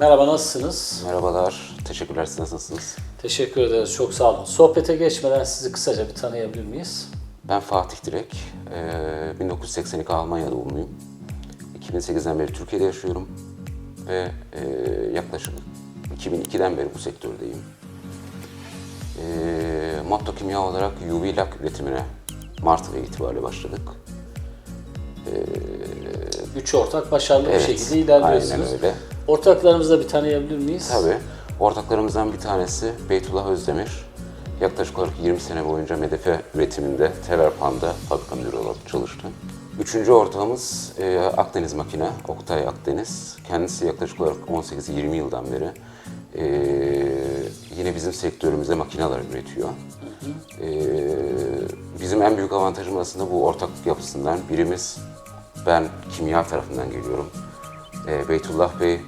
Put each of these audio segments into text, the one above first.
nasılsınız? Merhabalar, teşekkürler. Siz nasılsınız? Teşekkür ederiz, çok sağ olun. Sohbete geçmeden sizi kısaca bir tanıyabilir miyiz? Ben Fatih Direk. Ee, 1982 Almanya doğumluyum. 2008'den beri Türkiye'de yaşıyorum. Ve e, yaklaşık 2002'den beri bu sektördeyim. Ee, Motto Kimya olarak UV lak üretimine Mart ayı itibariyle başladık. Üç ortak başarılı Evet, bir şekilde ilerliyorsunuz. aynen öyle. Ortaklarımızı da bir tanıyabilir miyiz? Tabii. Ortaklarımızdan bir tanesi Beytullah Özdemir. Yaklaşık olarak 20 sene boyunca medefe üretiminde Telerpan'da fabrika müdürü olarak çalıştı. Üçüncü ortağımız e, Akdeniz Makine, Oktay Akdeniz. Kendisi yaklaşık olarak 18-20 yıldan beri e, yine bizim sektörümüzde makineler üretiyor. E, bizim en büyük avantajımız aslında bu ortaklık yapısından. Birimiz ben kimya tarafından geliyorum. E, Beytullah Bey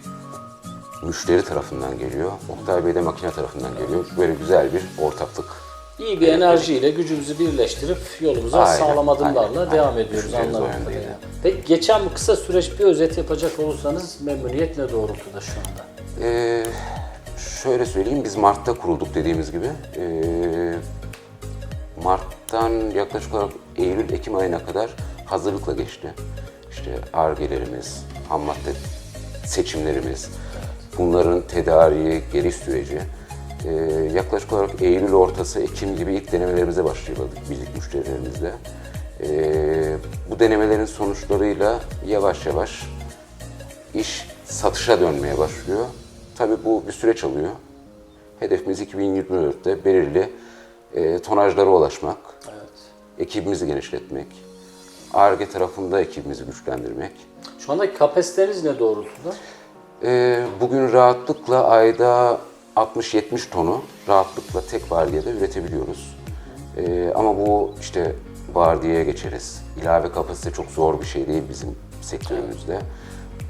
müşteri tarafından geliyor. Oktay Bey de makine tarafından geliyor. Böyle güzel bir ortaklık. İyi bir enerjiyle gücümüzü birleştirip yolumuza Aynen, sağlam adımlarla aynen, devam aynen. ediyoruz yöndeydi. kadarıyla. Peki geçen bu kısa süreç bir özet yapacak olursanız memnuniyet ne doğrultuda şu anda? Ee, şöyle söyleyeyim, biz Mart'ta kurulduk dediğimiz gibi. Ee, Mart'tan yaklaşık olarak Eylül-Ekim ayına kadar hazırlıkla geçti. İşte argelerimiz, ham madde seçimlerimiz, bunların tedariği, geliş süreci. Ee, yaklaşık olarak Eylül ortası, Ekim gibi ilk denemelerimize başladık birlik müşterilerimizle. Ee, bu denemelerin sonuçlarıyla yavaş yavaş iş satışa dönmeye başlıyor. Tabii bu bir süreç alıyor. Hedefimiz 2024'te belirli e, tonajlara ulaşmak, Evet. ekibimizi genişletmek, ARGE tarafında ekibimizi güçlendirmek. Şu andaki kapasiteniz ne doğrultuda? E, bugün rahatlıkla ayda 60-70 tonu rahatlıkla tek vardiyada üretebiliyoruz. E, ama bu işte vardiyaya geçeriz. İlave kapasite çok zor bir şey değil bizim sektörümüzde.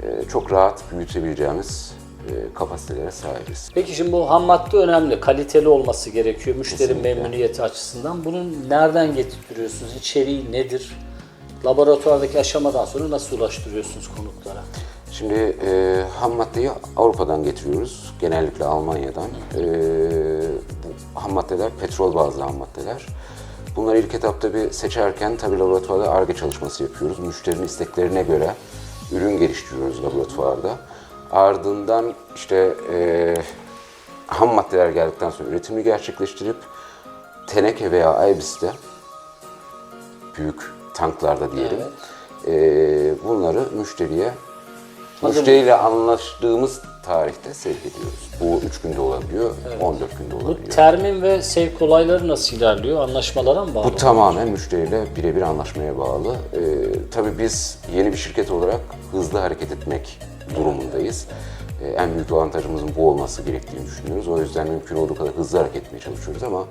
E, çok rahat büyütebileceğimiz e, kapasitelere sahibiz. Peki şimdi bu ham madde önemli, kaliteli olması gerekiyor müşteri Kesinlikle. memnuniyeti açısından. Bunun nereden getirtiyorsunuz? İçeriği nedir? Laboratuvardaki aşamadan sonra nasıl ulaştırıyorsunuz konuklara? Şimdi e, ham maddeyi Avrupa'dan getiriyoruz. Genellikle Almanya'dan. E, bu ham maddeler petrol bazlı ham maddeler. Bunları ilk etapta bir seçerken tabii laboratuvarda ARGE çalışması yapıyoruz. Müşterinin isteklerine göre ürün geliştiriyoruz laboratuvarda. Ardından işte e, ham maddeler geldikten sonra üretimi gerçekleştirip teneke veya aybiste büyük tanklarda diyelim. e, bunları müşteriye Müşteriyle anlaştığımız tarihte sevk ediyoruz. Bu 3 günde olabiliyor, 14 günde Bu olabiliyor. termin ve sevk olayları nasıl ilerliyor? Anlaşmalara mı bağlı? Bu tamamen müşteriyle birebir anlaşmaya bağlı. Ee, tabii biz yeni bir şirket olarak hızlı hareket etmek durumundayız. Ee, en büyük avantajımızın bu olması gerektiğini düşünüyoruz. O yüzden mümkün olduğu kadar hızlı hareket etmeye çalışıyoruz ama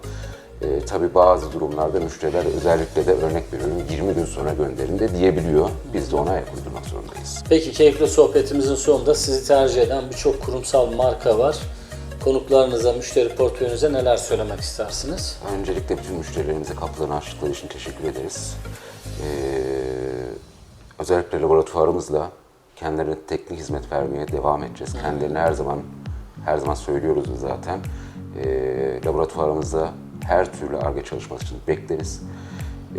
e, tabii bazı durumlarda müşteriler özellikle de örnek veriyorum 20 gün sonra gönderin de diyebiliyor. Biz de ona ayak uydurmak zorundayız. Peki keyifli sohbetimizin sonunda sizi tercih eden birçok kurumsal marka var. Konuklarınıza, müşteri portföyünüze neler söylemek istersiniz? Öncelikle bütün müşterilerimize kapılarını açtıkları için teşekkür ederiz. Ee, özellikle laboratuvarımızla kendilerine teknik hizmet vermeye devam edeceğiz. Kendilerini her zaman her zaman söylüyoruz zaten. Ee, laboratuvarımızda her türlü ARGE çalışması için bekleriz.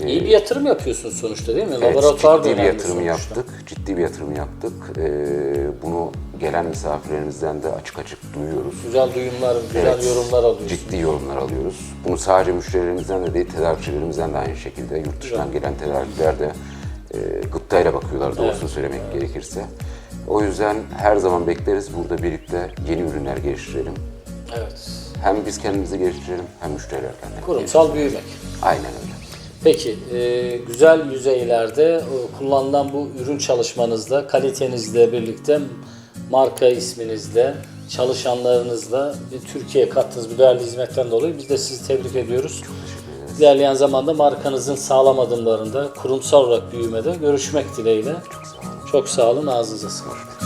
İyi bir yatırım yapıyorsunuz sonuçta değil mi? Evet, Laboratuvar ciddi bir yatırım sonuçta. yaptık. Ciddi bir yatırım yaptık. Ee, bunu gelen misafirlerimizden de açık açık duyuyoruz. Güzel duyumlar, güzel Evet, yorumlar alıyorsunuz. Ciddi yorumlar alıyoruz. Bunu sadece müşterilerimizden de değil, tedarikçilerimizden de aynı şekilde. Yurt dışından gelen tedarikçiler de e, gıptayla bakıyorlar doğrusunu söylemek gerekirse. O yüzden her zaman bekleriz burada birlikte yeni ürünler geliştirelim. Evet. Hem biz kendimizi geliştirelim hem müşteriler kendilerini Kurumsal büyümek. Aynen öyle. Peki, e, güzel yüzeylerde o kullanılan bu ürün çalışmanızla, kalitenizle birlikte, marka isminizle, çalışanlarınızla ve Türkiye'ye kattığınız bu değerli hizmetten dolayı biz de sizi tebrik ediyoruz. İlerleyen zamanda markanızın sağlam adımlarında, kurumsal olarak büyümede görüşmek dileğiyle. Çok sağ olun, ağzınıza sağlık.